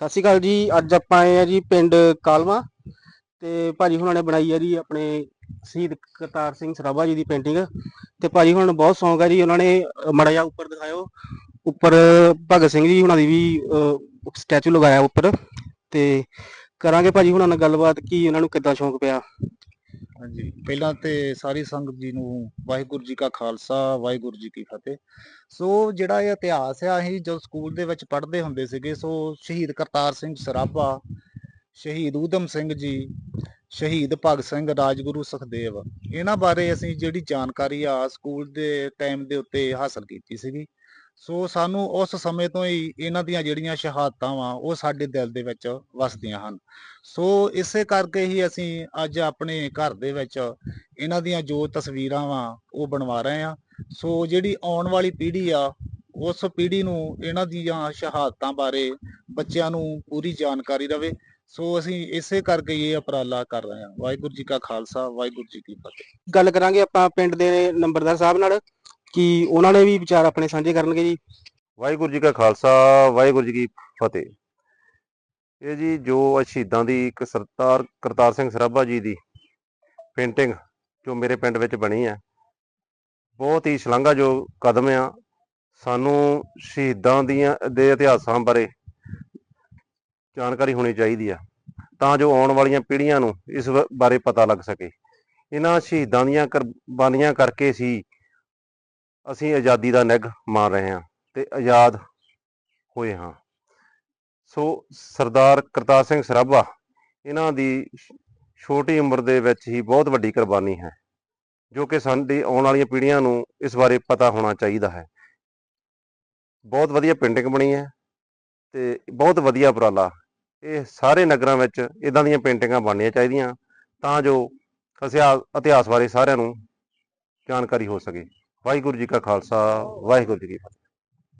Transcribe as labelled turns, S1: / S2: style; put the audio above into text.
S1: ਸਤਿ ਸ਼੍ਰੀ ਅਕਾਲ ਜੀ, ਅੱਜ ਆਪਾਂ ਆਏ ਆ ਜੀ ਪਿੰਡ ਕਾਲਵਾ ਤੇ ਭਾਜੀ ਹੁਣਾਂ ਨੇ ਬਣਾਈ ਆ ਜੀ ਆਪਣੇ ਸ਼ਹੀਦ ਕਰਤਾਰ ਸਿੰਘ ਸਰਾਭਾ ਜੀ ਦੀ ਪੇਂਟਿੰਗ ਤੇ ਭਾਜੀ ਹੁਣ ਬਹੁਤ ਸ਼ੌਂਕ ਹੈ ਜੀ, ਉਹਨਾਂ ਨੇ ਮੜਾ ਜਾ ਉੱਪਰ ਦਿਖਾਇਓ। ਉੱਪਰ ਭਗਤ ਸਿੰਘ ਜੀ ਹੁਣਾਂ ਦੀ ਵੀ ਸਟੈਚੂ ਲਗਾਇਆ ਉੱਪਰ। ਤੇ ਕਰਾਂਗੇ ਭਾਜੀ ਹੁਣਾਂ ਨਾਲ ਗੱਲਬਾਤ, ਕੀ ਉਹਨਾਂ ਨੂੰ ਕਿੱਦਾਂ ਸ਼ੌਂਕ ਪਿਆ?
S2: ਹਾਂਜੀ। ਪਹਿਲਾਂ ਤੇ ਸਾਰੀ ਸੰਗਤ ਜੀ ਨੂੰ ਵਾਹਿਗੁਰੂ ਜੀ ਕਾ ਖਾਲਸਾ, ਵਾਹਿਗੁਰੂ ਜੀ ਕੀ ਫਤਿਹ। ਸੋ ਜਿਹੜਾ ਇਹ ਇਤਿਹਾਸ ਆ, ਅਸੀਂ ਜਦੋਂ ਸਕੂਲ ਦੇ ਵਿੱਚ ਪੜ੍ਹਦੇ ਹੁੰਦੇ ਸੀਗੇ, ਸੋ ਸ਼ਹੀਦ ਕਰਤਾਰ ਸਿੰਘ ਸਰਾਭਾ, ਸ਼ਹੀਦ ਊਧਮ ਸਿੰਘ ਜੀ ਸ਼ਹੀਦ ਭਗਤ ਸਿੰਘ, ਰਾਜਗੁਰੂ ਸੁਖਦੇਵ। ਇਹਨਾਂ ਬਾਰੇ ਅਸੀਂ ਜਿਹੜੀ ਜਾਣਕਾਰੀ ਆ ਸਕੂਲ ਦੇ ਟਾਈਮ ਦੇ ਉੱਤੇ ਹਾਸਲ ਕੀਤੀ ਸੀਗੀ। ਸੋ ਸਾਨੂੰ ਉਸ ਸਮੇਂ ਤੋਂ ਹੀ ਇਹਨਾਂ ਦੀਆਂ ਜਿਹੜੀਆਂ ਸ਼ਹਾਦਤਾਂ ਵਾ, ਉਹ ਸਾਡੇ ਦਿਲ ਦੇ ਵਿੱਚ ਵਸਦੀਆਂ ਹਨ। ਸੋ ਇਸੇ ਕਰਕੇ ਹੀ ਅਸੀਂ ਅੱਜ ਆਪਣੇ ਘਰ ਦੇ ਵਿੱਚ ਇਹਨਾਂ ਦੀਆਂ ਜੋ ਤਸਵੀਰਾਂ ਵਾ, ਉਹ ਬਣਵਾ ਰਹੇ ਆ ਸੋ ਜਿਹੜੀ ਆਉਣ ਵਾਲੀ ਪੀੜ੍ਹੀ ਆ, ਉਸ ਪੀੜ੍ਹੀ ਨੂੰ ਇਹਨਾਂ ਦੀਆਂ ਸ਼ਹਾਦਤਾਂ ਬਾਰੇ ਬੱਚਿਆਂ ਨੂੰ ਪੂਰੀ ਜਾਣਕਾਰੀ ਰਵੇ ਸੋ ਅਸੀਂ ਇਸੇ ਕਰਕੇ ਇਹ ਉਪਰਾਲਾ ਕਰ ਰਹੇ ਹਾਂ। ਵਾਹਿਗੁਰੂ ਜੀ ਕਾ ਖਾਲਸਾ ਵਾਹਿਗੁਰੂ ਜੀ ਕੀ ਫਤਿਹ।
S1: ਗੱਲ ਕਰਾਂਗੇ ਆਪਾਂ ਪਿੰਡ ਦੇ ਨੰਬਰਦਾਰ ਸਾਹਿਬ ਨਾਲ ਕਿ ਉਹਨਾਂ ਨੇ ਵੀ ਵਿਚਾਰ ਆਪਣੇ ਸਾਂਝੇ ਕਰਨਗੇ ਜੀ।
S3: ਵਾਹਿਗੁਰੂ ਜੀ ਕਾ ਖਾਲਸਾ ਵਾਹਿਗੁਰੂ ਜੀ ਕੀ ਫਤਿਹ। ਇਹ ਜੀ ਜੋ ਸ਼ਹੀਦਾਂ ਦੀ ਇੱਕ ਸਰਦਾਰ ਕਰਤਾਰ ਸਿੰਘ ਸਰਾਭਾ ਜੀ ਦੀ ਪੇਂਟਿੰਗ ਜੋ ਮੇਰੇ ਪਿੰਡ ਵਿੱਚ ਬਣੀ ਹੈ ਬਹੁਤ ਹੀ ਸ਼ਲਾਘਾਯੋਗ ਜੋ ਕਦਮ ਆ। ਸਾਨੂੰ ਸ਼ਹੀਦਾਂ ਦੀਆਂ ਦੇ ਇਤਿਹਾਸਾਂ ਬਾਰੇ ਜਾਣਕਾਰੀ ਹੋਣੀ ਚਾਹੀਦੀ ਆ, ਤਾਂ ਜੋ ਆਉਣ ਵਾਲੀਆਂ ਪੀੜ੍ਹੀਆਂ ਨੂੰ ਇਸ ਬਾਰੇ ਪਤਾ ਲੱਗ ਸਕੇ। ਇਹਨਾਂ ਸ਼ਹੀਦਾਂ ਦੀਆਂ ਕੁਰਬਾਨੀਆਂ ਕਰਕੇ ਸੀ ਅਸੀਂ ਆਜ਼ਾਦੀ ਦਾ ਨਿੱਘ ਮਾਰ ਰਹੇ ਹਾਂ ਤੇ ਆਜ਼ਾਦ ਹੋਏ ਹਾਂ। ਸੋ ਸਰਦਾਰ ਕਰਤਾਰ ਸਿੰਘ ਸਰਾਭਾ, ਇਹਨਾਂ ਦੀ ਛੋਟੀ ਉਮਰ ਦੇ ਵਿੱਚ ਹੀ ਬਹੁਤ ਵੱਡੀ ਕੁਰਬਾਨੀ ਹੈ, ਜੋ ਕਿ ਸਾਡੀ ਆਉਣ ਵਾਲੀਆਂ ਪੀੜ੍ਹੀਆਂ ਨੂੰ ਇਸ ਬਾਰੇ ਪਤਾ ਹੋਣਾ ਚਾਹੀਦਾ ਹੈ। ਬਹੁਤ ਵਧੀਆ ਪੇਂਟਿੰਗ ਬਣੀ ਹੈ ਤੇ ਬਹੁਤ ਵਧੀਆ ਉਪਰਾਲਾ ਇਹ ਸਾਰੇ ਨਗਰਾਂ ਵਿੱਚ ਇਦਾਂ ਦੀਆਂ ਪੇਂਟਿੰਗਾਂ ਬਣਨੀਆਂ ਚਾਹੀਦੀਆਂ ਤਾਂ ਜੋ ਇਤਿਹਾਸ ਇਤਿਹਾਸ ਬਾਰੇ ਸਾਰਿਆਂ ਨੂੰ ਜਾਣਕਾਰੀ ਹੋ ਸਕੇ। ਵਾਹਿਗੁਰੂ ਜੀ ਕਾ ਖਾਲਸਾ, ਵਾਹਿਗੁਰੂ ਜੀ ਕੀ ਫਤਿਹ।